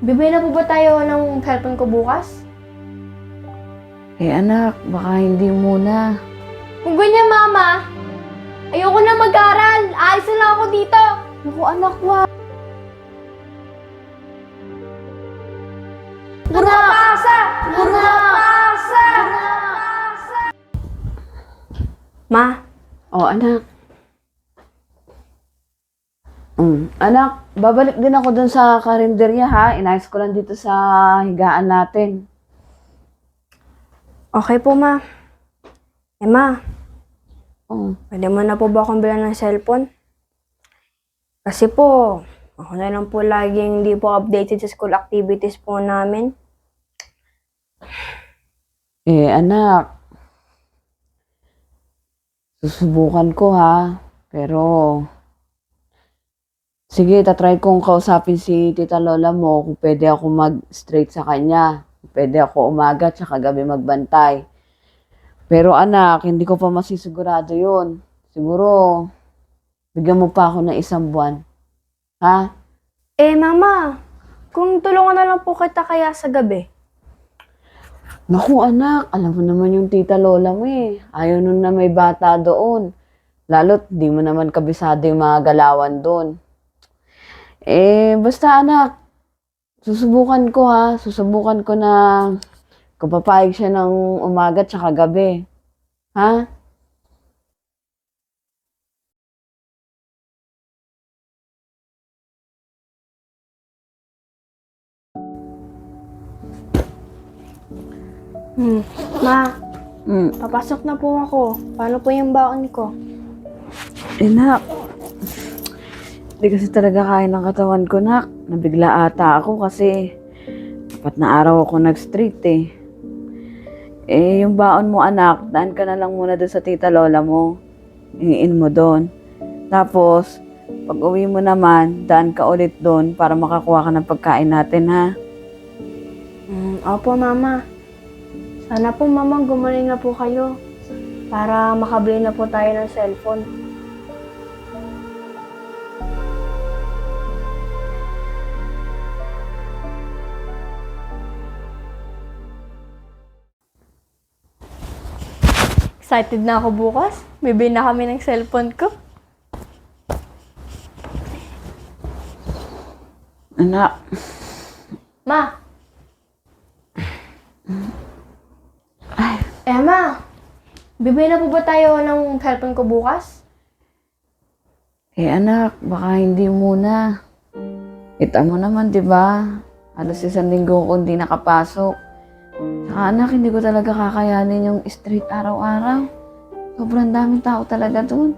Bibili na po ba tayo ng cellphone ko bukas? Eh anak, baka hindi muna. Kung ganyan, Mama, ayoko na mag-aral. Ayos na lang ako dito. Naku anak, wa. Pasa! Pasa! Ma, Oh anak. Mm. Anak, babalik din ako dun sa karinderya ha. Inayos ko lang dito sa higaan natin. okay po, Ma. Eh, Ma, Oh. pwede mo na po ba akong bilan ng cellphone? Kasi po, ako na lang po laging hindi po updated sa school activities po namin. Eh anak, susubukan ko ha. Pero, sige, tatry kong kausapin si tita lola mo kung pwede ako mag-straight sa kanya. Pwede ako umaga tsaka gabi magbantay. Pero anak, hindi ko pa masisigurado yun. Siguro, bigyan mo pa ako ng isang buwan. Ha? Eh, Mama, kung tulungan na lang po kita kaya sa gabi. Naku anak, alam mo naman yung tita lola mo eh. Ayaw nun na may bata doon. Lalo't di mo naman kabisado yung mga galawan doon. Eh, basta anak, susubukan ko ha. Susubukan ko na kung papayag siya ng umaga tsaka gabi. Ha? Hmm. Ma, Mm. papasok na po ako. Paano po yung baon ko? Eh, nak. Hindi kasi talaga kaya ng katawan ko, nak. Nabigla ata ako kasi apat na araw ako nag-street eh. Eh, yung baon mo, anak, daan ka na lang muna doon sa tita lola mo. Hingiin mo doon. Tapos, pag uwi mo naman, daan ka ulit doon para makakuha ka ng pagkain natin, ha? Hmm, opo, Mama. Sana po, Mama, gumaling na po kayo para makabili na po tayo ng cellphone. Excited na ako bukas. Bibili na kami ng cellphone ko. Anak, Ma! Emma! Bibili na po ba tayo ng cellphone ko bukas? eh anak, baka hindi muna. Kita mo naman, di ba? Halos isang linggo ko hindi nakapasok. Saka anak, hindi ko talaga kakayanin yung street araw-araw. Sobrang daming tao talaga doon.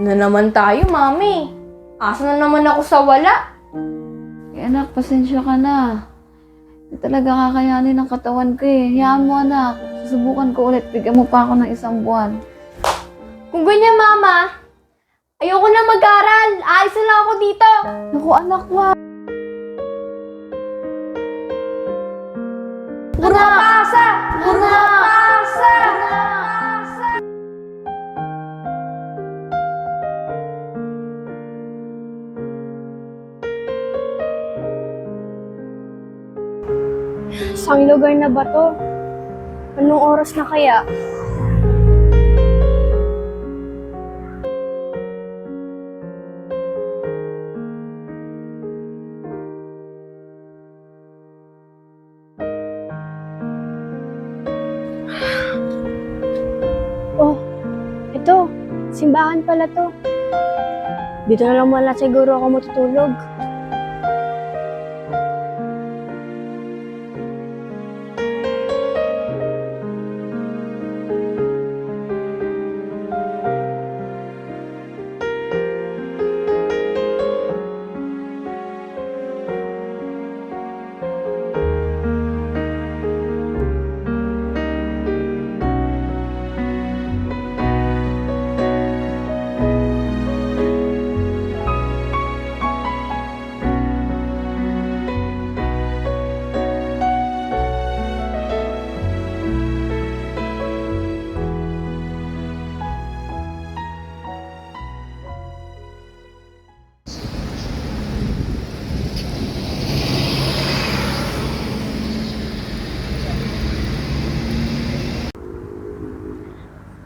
Na naman tayo, Mami. Asa na naman ako sa wala? Eh anak, pasensya ka na. Hindi talaga kakayanin ng katawan ko eh. Hayaan mo anak. Susubukan ko ulit. Bigyan mo pa ako ng isang buwan. Kung ganyan, Mama, ayoko na mag-aral. Ayos na lang ako dito. Naku anak, wa. Pasa! Pasa! Saan lugar na ba to? Anong oras na kaya? Pala to. Dito na lang muna siguro ako matutulog.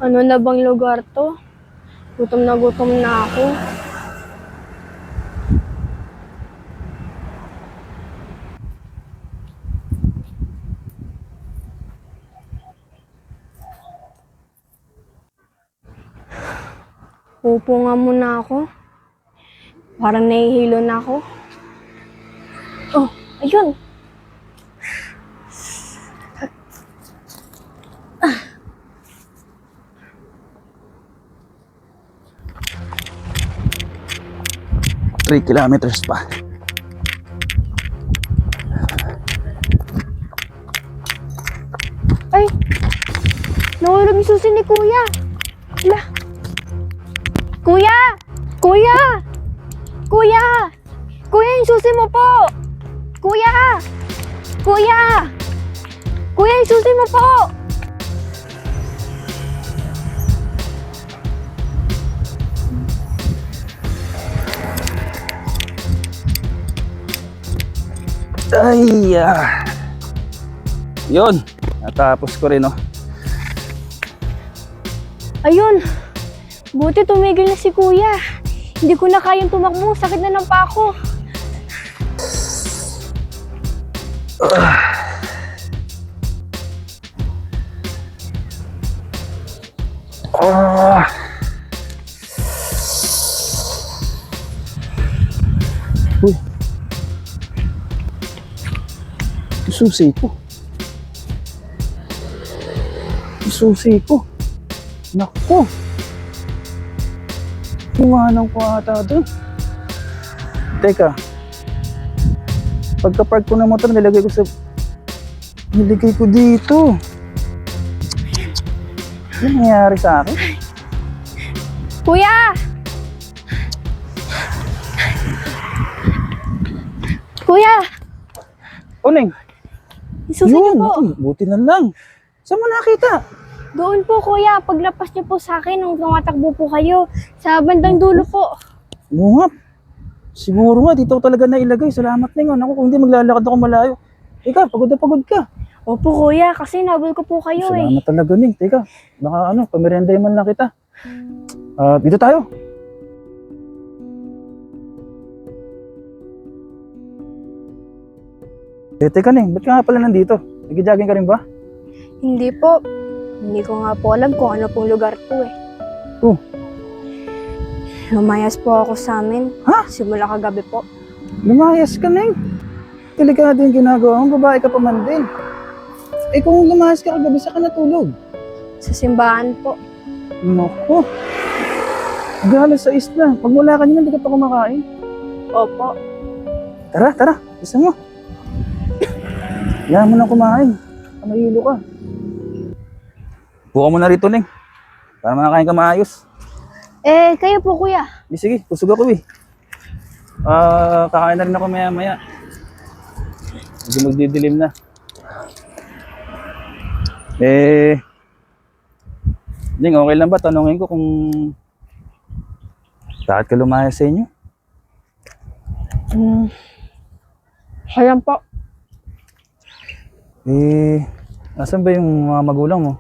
Ano na bang lugar to? Gutom na gutom na ako. Upo nga muna ako. Parang nahihilo na ako. Oh, ayun. Three kilometers pa. Ay! Nahulog yung susi ni Kuya! Hala! Kuya! Kuya! Kuya! Kuya, yung susi mo po! Kuya! Kuya! Kuya, yung susi mo po! Ay, ah. Yun. Natapos ko rin, oh. Ayun! Buti tumigil na si Kuya. Hindi ko na kayang tumakbo. Sakit na ng pako. Ah. Susi ko. Susi ko. Naku. Iwanan ko ata doon. Teka. Pagka-park ko ng motor, nilagay ko sa... Nilagay ko dito. Ano nangyari sa akin? Kuya! Kuya! Uning! Niyo Yun, po. naku, buti na lang. Saan mo nakita? Doon po, kuya. Paglapas niyo po sa akin nung tumatakbo po kayo. Sa bandang dulo po. Oo nga. Siguro nga, dito ko talaga nailagay. Salamat na yun. Ako, kung hindi maglalakad ako malayo. Ika, pagod na pagod ka. Opo, kuya. Kasi nabol ko po kayo eh. Salamat talaga, Ning. Teka, baka ano, pamirenday man lang kita. Ah, dito tayo. Eh, teka, Ning. Ba't ka nga pala nandito? Nag-jogging ka rin ba? Hindi po. Hindi ko nga po alam kung ano pong lugar po eh. Oh. Lumayas po ako sa amin. Ha? Simula kagabi po. Lumayas ka, Ning. Delikado yung ginagawa mo. Babae ka pa man din. Eh, kung lumayas ka kagabi, saan ka natulog? Sa simbahan po. Naku. Galas sa isla. Pag mula ka niyan, hindi ka pa kumakain. Opo. Tara, tara. Isa mo. Yan mo na kumain. Mahilo ka. Buka mo na rito, Ning. Para makakain ka maayos. Eh, kayo po kuya. Di, sige, kusog ako eh. Ah, kakain na rin ako maya maya. Medyo magdidilim na. Eh, Ding, okay lang ba? Tanungin ko kung bakit ka lumayas sa inyo? Hmm. Ayan po. Eh, nasan ba yung mga magulang mo?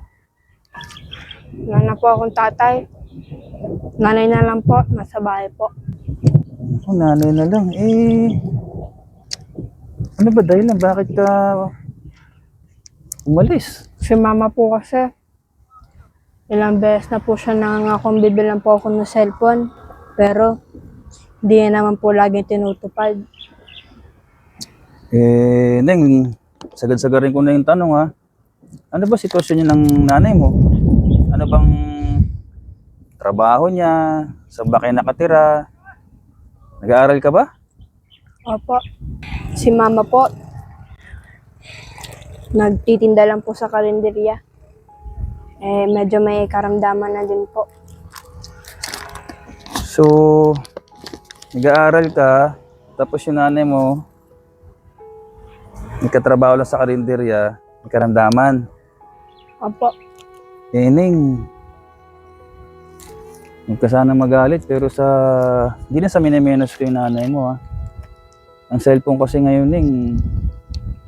Wala na po akong tatay. Nanay na lang po. Nasa bahay po. Ako, nanay na lang. Eh, ano ba dahilan? Bakit ka umalis? Si mama po kasi. Ilang beses na po siya nangangakong bibilan po ako ng cellphone. Pero, hindi naman po laging tinutupad. Eh, Neng, sagad-sagarin ko na yung tanong ha. Ano ba sitwasyon niya ng nanay mo? Ano bang trabaho niya? Saan ba kayo nakatira? Nag-aaral ka ba? Opo. Si mama po, nagtitinda lang po sa karinderya. Eh, medyo may karamdaman na din po. So, nag-aaral ka, tapos yung nanay mo, nagkatrabaho lang sa karinderya, may karamdaman. Opo. Eh, Neng, huwag ka sana magalit, pero sa, hindi na sa minimenos ko yung nanay mo, ha. Ang cellphone kasi ngayon, Neng,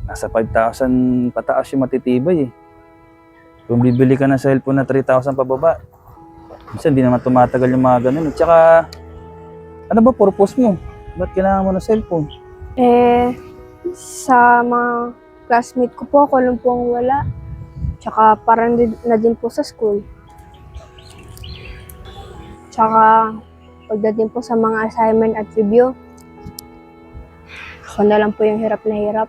nasa 5,000 pataas yung matitibay, eh. Kung bibili ka ng cellphone na 3,000 pababa, minsan hindi naman tumatagal yung mga ganun. At saka, ano ba purpose mo? Ba't kailangan mo ng cellphone? Eh, sa mga classmate ko po, ako lang po ang wala. Tsaka parang na din po sa school. Tsaka pagdating po sa mga assignment at review, ako na lang po yung hirap na hirap.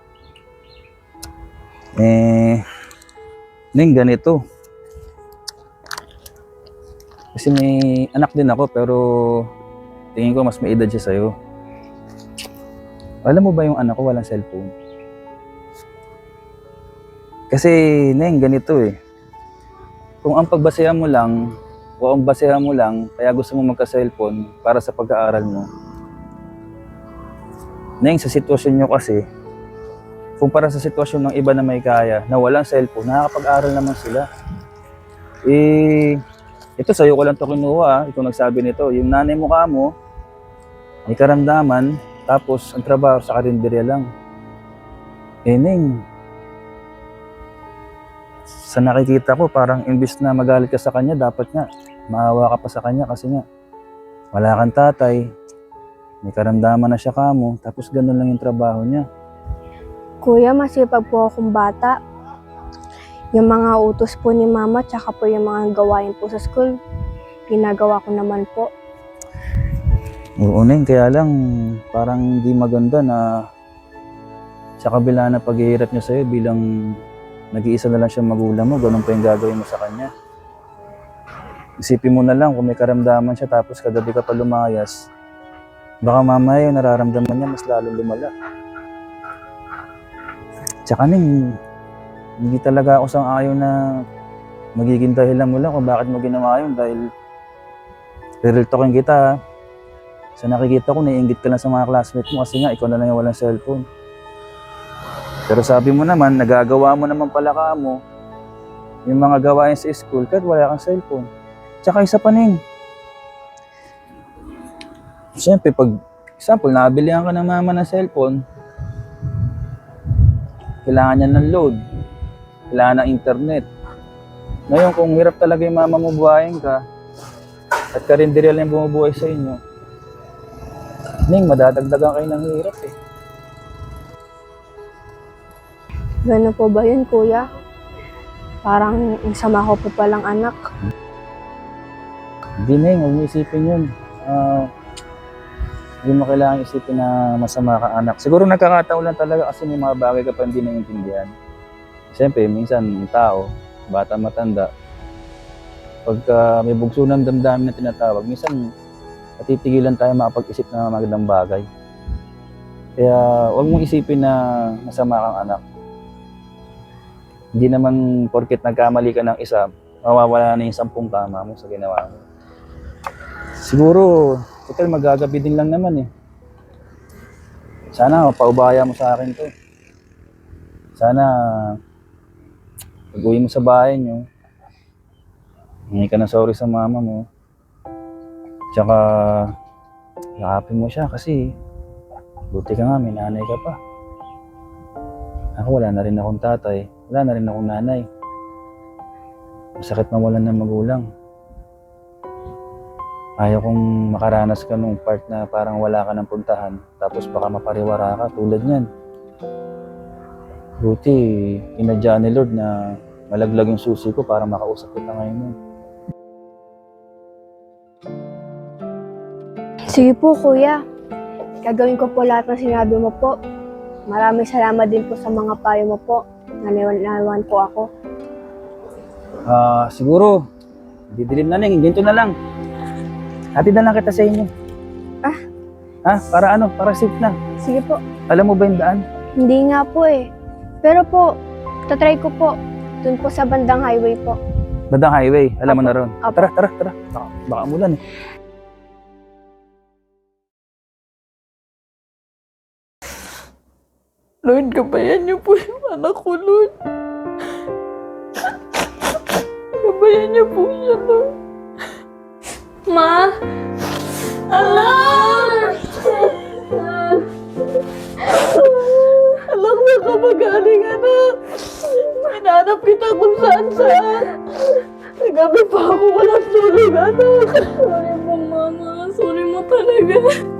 Eh, Ning, ganito. Kasi may anak din ako, pero tingin ko mas may edad siya sa'yo. Alam mo ba yung anak ko walang cellphone? Kasi, Neng, ganito eh. Kung ang pagbasehan mo lang, o ang basehan mo lang, kaya gusto mo magka-cellphone para sa pag-aaral mo. Neng, sa sitwasyon nyo kasi, kumpara sa sitwasyon ng iba na may kaya, na walang cellphone, nakakapag-aral naman sila. Eh, ito sa'yo ko lang to kinuha, ah. ikaw nagsabi nito. Yung nanay mo ka mo, may karamdaman, tapos ang trabaho sa karinderya lang. Neng, sa nakikita ko, parang imbis na magalit ka sa kanya, dapat nga, maawa ka pa sa kanya kasi nga, wala kang tatay, may karamdaman na siya kamo, tapos ganun lang yung trabaho niya. Kuya, masipag po akong bata. Yung mga utos po ni mama, tsaka po yung mga gawain po sa school, ginagawa ko naman po. Oo, Neng, kaya lang parang di maganda na sa kabila na paghihirap niya sa'yo bilang nag-iisa na lang siya magulang mo, ganun pa yung gagawin mo sa kanya. Isipin mo na lang kung may karamdaman siya tapos kagabi ka pa lumayas, baka mamaya yung nararamdaman niya mas lalong lumala. Tsaka Neng, hindi talaga ako sang ayaw na magiging dahilan mo lang kung bakit mo ginawa yun dahil real talking kita Sa nakikita ko, naiingit ka lang sa mga classmates mo kasi nga, ikaw na lang yung walang cellphone. Pero sabi mo naman, nagagawa mo naman pala ka mo yung mga gawain sa school kahit wala kang cellphone. Tsaka isa pa ning. Siyempre, pag, example, nabilihan ka ng mama ng cellphone, kailangan niya ng load, kailangan ng internet. Ngayon, kung hirap talaga yung mama mo buhayin ka, at karinderya lang bumubuhay sa inyo, Ning, madadagdagan kayo ng hirap eh. Gano'n po ba yun, kuya? Parang ang sama ko po palang anak. Hindi Ning, huwag mo isipin yun. Hindi mo kailangan isipin na masama ka anak. Siguro nagkakataon lang talaga kasi may mga bagay ka pa hindi naiintindihan. Siyempre, minsan yung tao, bata matanda, pagka may bugso ng damdamin na tinatawag, minsan natitigilan tayo makapag-isip ng magandang bagay. Kaya huwag mong isipin na masama kang anak. Hindi naman porket nagkamali ka ng isa, mawawala na yung sampung tama mo sa ginawa mo. Siguro, total magagabi din lang naman eh. Sana paubaya mo sa akin to. Sana pag uwi mo sa bahay nyo, hingi ka na sorry sa mama mo. Tsaka, yakapin mo siya kasi buti ka nga, may nanay ka pa. Ako, wala na rin akong tatay. Wala na rin akong nanay. Masakit mawalan ng magulang. Ayaw kong makaranas ka nung part na parang wala ka ng puntahan, tapos baka mapariwara ka tulad niyan. Buti, inadya ni Lord na malaglag yung susi ko para makausap kita ngayon. Sige po, kuya. Gagawin ko po lahat ng sinabi mo po. Maraming salamat din po sa mga payo mo po. Naniwan po ako. Ah, siguro, didilim na lang, ganito na lang. Hatid na lang kita sa inyo. Ah. Ha? Para ano? Para safe na. Sige po. Alam mo ba yung daan? Hindi nga po eh. Pero po, tatry ko po. Doon po sa bandang highway po. Badang highway. Alam mo na ron. Apo. Tara, tara, tara. Baka, baka umulan eh. Lord, gabayan niyo po yung anak ko, Lord. gabayan niyo po siya, Lord. Ma! Alam! Alam mo ka magaling, anak. Hinanap kita kung saan saan. Gabi pa ako walang tulog, anak. Sorry po, Mama. Sorry mo talaga.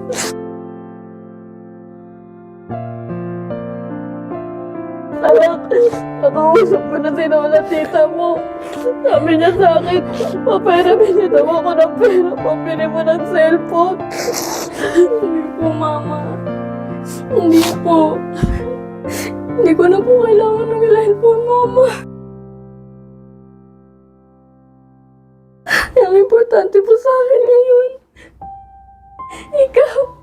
Anak, nakausap ko na si Lola tita mo. Sabi niya sa akin, paperamin niya daw ako ng pera, pambili mo ng cellphone. Hindi po, Mama. Hindi po. Hindi ko na po kailangan ng cellphone, Mama. Ang importante po sa akin ngayon, ikaw.